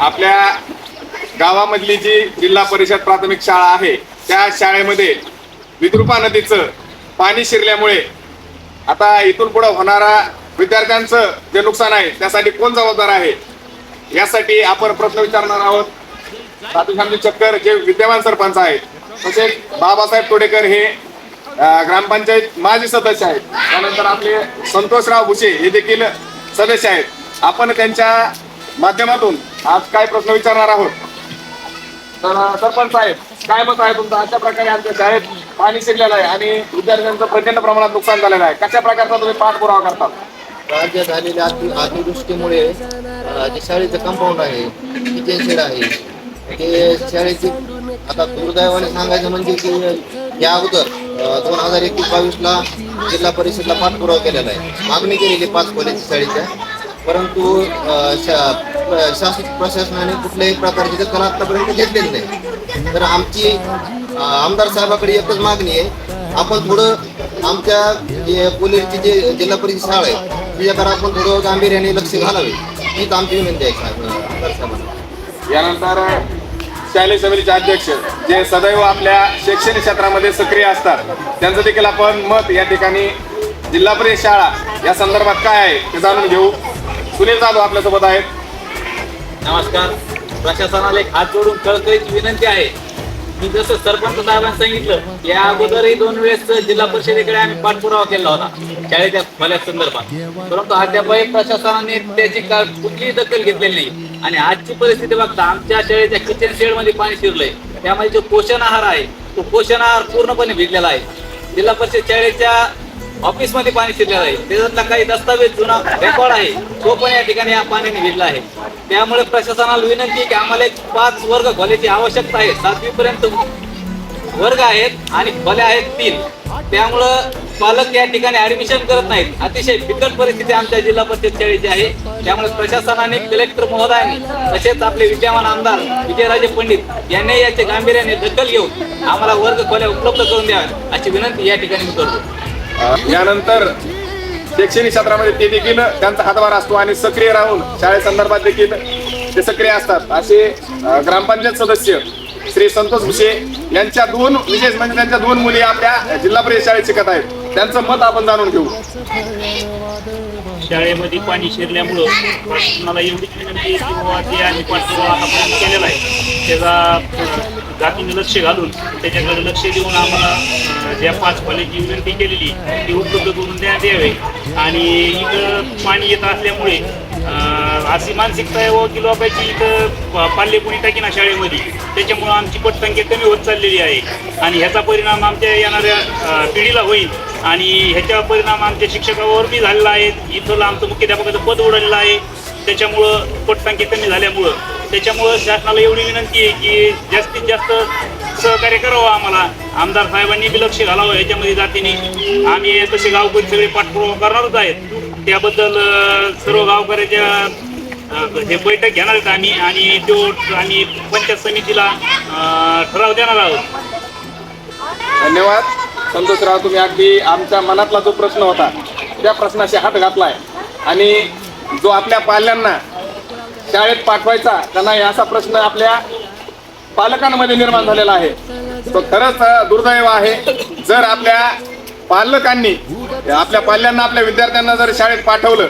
आपल्या गावामधली जी जिल्हा परिषद प्राथमिक शाळा आहे त्या शाळेमध्ये विद्रुपा नदीचं पाणी शिरल्यामुळे आता इथून पुढे होणारा विद्यार्थ्यांचं जे नुकसान आहे त्यासाठी कोण जबाबदार आहे? यासाठी आपण प्रश्न विचारणार आहोत. साधुश्यामजी चक्कर जे विद्यमान सरपंच आहेत तसेच बाबासाहेब तोडेकर हे ग्रामपंचायत माजी सदस्य आहेत. त्यानंतर आपले संतोषराव भुसे हे देखील सदस्य आहेत. आपण त्यांच्या माध्यमातून आज काय प्रश्न विचारणार आहोत? तर सरपंच साहेब काय मत आहे तुमचं? अशा प्रकारे आमच्या शाळेत पाणी शिरलेलं आहे आणि विद्यार्थ्यांचं प्रचंड प्रमाणात नुकसान झालेलं आहे. कशा प्रकारचा तुम्ही पाठपुरावा करतात राज्यात झालेल्या अति अतिवृष्टीमुळे अ, जे शाळेचं कंपाऊंड आहे किचन शेड आहे ते शाळेची आता दुर्दैवाने सांगायचं म्हणजे की या अगोदर दोन हजार एकवीस बावीसला जिल्हा परिषदला पाठपुरावा केलेला आहे. मागणी केलेली पाच कॉलेज शाळेच्या. परंतु शा- शासन प्रशासनाने कुठल्याही प्रकारची दखल आतापर्यंत घेतलेली नाही. तर आमची आमदार साहेबाकडे एकच मागणी आहे. आपण थोडं आमच्या जे पोलीसची जे जिल्हा परिषद शाळा आहे तिच्याकडे आपण थोडं गांभीर्याने लक्ष घालावे. हीच आमची विनंती आहे आमदार साहेबांना. यानंतर शालेय समितीचे अध्यक्ष जे सदैव आपल्या शैक्षणिक क्षेत्रामध्ये सक्रिय असतात त्यांचं देखील आपण मत या ठिकाणी जिल्हा परिषद शाळा या संदर्भात काय आहे ते जाणून घेऊ. सुनील जाधव आपल्यासोबत आहेत. नमस्कार. प्रशासनाला एक हात जोडून कळकळीची विनंती आहे. मी जसं सरपंच साहेबांनी सांगितलं या अगोदरही दोन वेळेस जिल्हा परिषदेकडे आम्ही पाठपुरावा केला होता. शाळेच्या खोल्या संदर्भात. परंतु अद्यापही प्रशासनाने त्याची कुठलीही दखल घेतलेली नाही. आणि आजची परिस्थिती बघता आमच्या शाळेच्या किचन शेडमध्ये पाणी शिरलंय. त्यामध्ये जो पोषण आहार आहे तो पोषण आहार पूर्णपणे भिजलेला आहे. जिल्हा परिषद शाळेच्या ऑफिसमध्ये पाणी शिरलेलं आहे. त्याच्यातला काही दस्तावेज जुना रेकॉर्ड आहे. तो पण या ठिकाणी या पाण्याने भिजला आहे. त्यामुळे प्रशासनाला विनंती की आम्हाला एक पाच वर्ग खोल्याची आवश्यकता आहे. सातवी पर्यंत वर्ग आहेत आणि खोल्या आहेत तीन. त्यामुळं पालक या ठिकाणी ऍडमिशन करत नाहीत. अतिशय बिकट परिस्थिती आमच्या जिल्हा परिषद शाळेची आहे. त्यामुळे प्रशासनाने कलेक्टर महोदयांनी तसेच आपले विद्यमान आमदार विजयराजे पंडित यांनी याचे गांभीर्याने दखल घेऊन आम्हाला वर्ग खोल्या उपलब्ध करून द्याव्यात अशी विनंती या ठिकाणी मी करतो. यानंतर शैक्षणिक क्षेत्रामध्ये ते देखील त्यांचा हातभार असतो आणि सक्रिय राहून शाळेसंदर्भात देखील ते सक्रिय असतात. असे ग्रामपंचायत सदस्य श्री संतोष भुसे यांच्या दोन विशेष म्हणजे त्यांच्या दोन मुली आपल्या जिल्हा परिषद शाळेत शिकत आहेत. त्यांचं मत आपण जाणून घेऊ. शाळेमध्ये पाणी शिरल्यामुळं प्रशासनाला एवढीच विनंती की बाबा ते पाठपुरावा आतापर्यंत केलेला आहे. त्याचा जातीने लक्ष घालून त्याच्याकडे लक्ष देऊन आम्हाला ज्या पाच कॉलेजची विनंती केलेली ती उपलब्ध करून देण्यात यावे. आणि इथं पाणी येत असल्यामुळे अशी मानसिकता आहे व की लोकांची इथं प- कोणी टाकीना शाळेमध्ये. त्याच्यामुळं आमची पटसंख्या कमी होत चाललेली आहे. आणि ह्याचा परिणाम आमच्या येणाऱ्या पिढीला होईल. आणि ह्याचा परिणाम आमच्या शिक्षकावर बी झालेला आहे. इथं आमचं मुख्याध्यापकाचं पद उडालेलं आहे. त्याच्यामुळं पोटसंख्या कमी झाल्यामुळं. त्याच्यामुळं शासनाला एवढी विनंती आहे की जास्तीत जास्त सहकार्य करावं आम्हाला. आमदार साहेबांनी बी लक्ष घालावं याच्यामध्ये जातीने. आम्ही तसे गावकरी सगळे पाठपुरावा करणारच आहेत. त्याबद्दल सर्व गावकऱ्याच्या हे बैठक घेणार आहेत आम्ही आणि तो आम्ही पंचायत समितीला ठराव देणार आहोत. धन्यवाद. संतोषराव तुम्ही अगदी आमच्या मनातला जो प्रश्न होता त्या प्रश्नाशी हात घातलाय. आणि जो आपल्या पाल्यांना शाळेत पाठवायचा का नाही असा प्रश्न आपल्या पालकांमध्ये निर्माण झालेला आहे. तो खरंच दुर्दैव आहे. जर आपल्या पालकांनी आपल्या पाल्यांना आपल्या विद्यार्थ्यांना जर शाळेत पाठवलं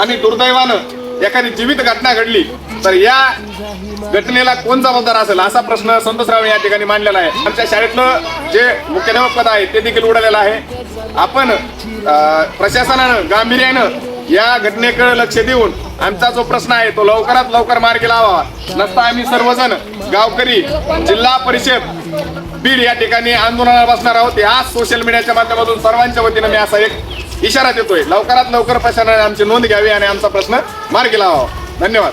आणि दुर्दैवानं एखादी जीवित घटना घडली तर या घटनेला कोण जबाबदार असेल असा प्रश्न संतोषराव या ठिकाणी मांडलेला आहे. आमच्या शाळेतलं जे मुख्याध्यापक पद आहे ते देखील उडालेलं आहे. आपण प्रशासनानं गांभीर्यानं या घटनेकडे लक्ष देऊन आमचा जो प्रश्न आहे तो लवकरात लवकर मार्गी लावावा. नसता आम्ही सर्वजण गावकरी जिल्हा परिषद बीड या ठिकाणी आंदोलनाला बसणार आहोत. आज सोशल मीडियाच्या माध्यमातून सर्वांच्या वतीनं मी असा एक इशारा देतोय. लवकरात लवकर प्रशासनाने आमची नोंद घ्यावी आणि आमचा प्रश्न मार्गी लावावा. धन्यवाद.